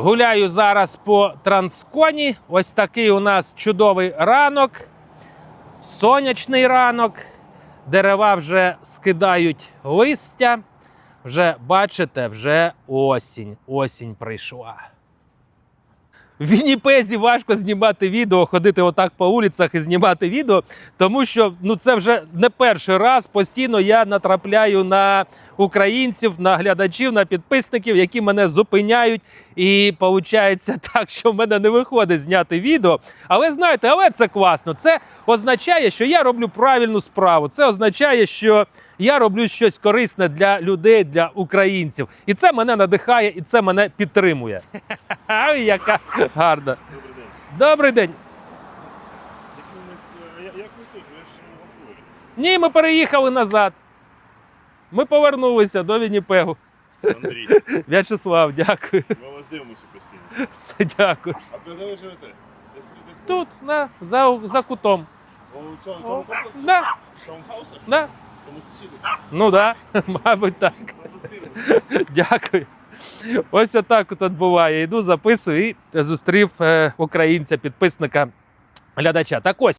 Гуляю зараз по Трансконі. Ось такий у нас чудовий ранок, сонячний ранок. Дерева вже скидають листя. Вже бачите, вже осінь. Осінь прийшла. В Вінніпезі важко знімати відео, ходити отак по вулицях і знімати відео, тому що ну це вже не перший раз. Постійно я натрапляю на українців, на глядачів, на підписників, які мене зупиняють. І виходить так, що в мене не виходить зняти відео. Але знаєте, але це класно. Це означає, що я роблю правильну справу. Це означає, що я роблю щось корисне для людей, для українців. І це мене надихає, і це мене підтримує. Ой, яка гарна. Добрий день. Добрий Як ви тут? Ви ж в. Ні, ми переїхали назад. Ми повернулися до Вінніпегу. Андрій, В'ячеслав, дякую. ми вас дивимося постійно. Все, Дякую. А де ви живете? Десь, десь Тут, на, за, за кутом. У цьому, цьому комплексі? Да, В тому хаусах? Тому? Ну так, да, мабуть, так. Дякую. Ось отак от буває. Йду, записую і зустрів е, українця, підписника, глядача. Так ось.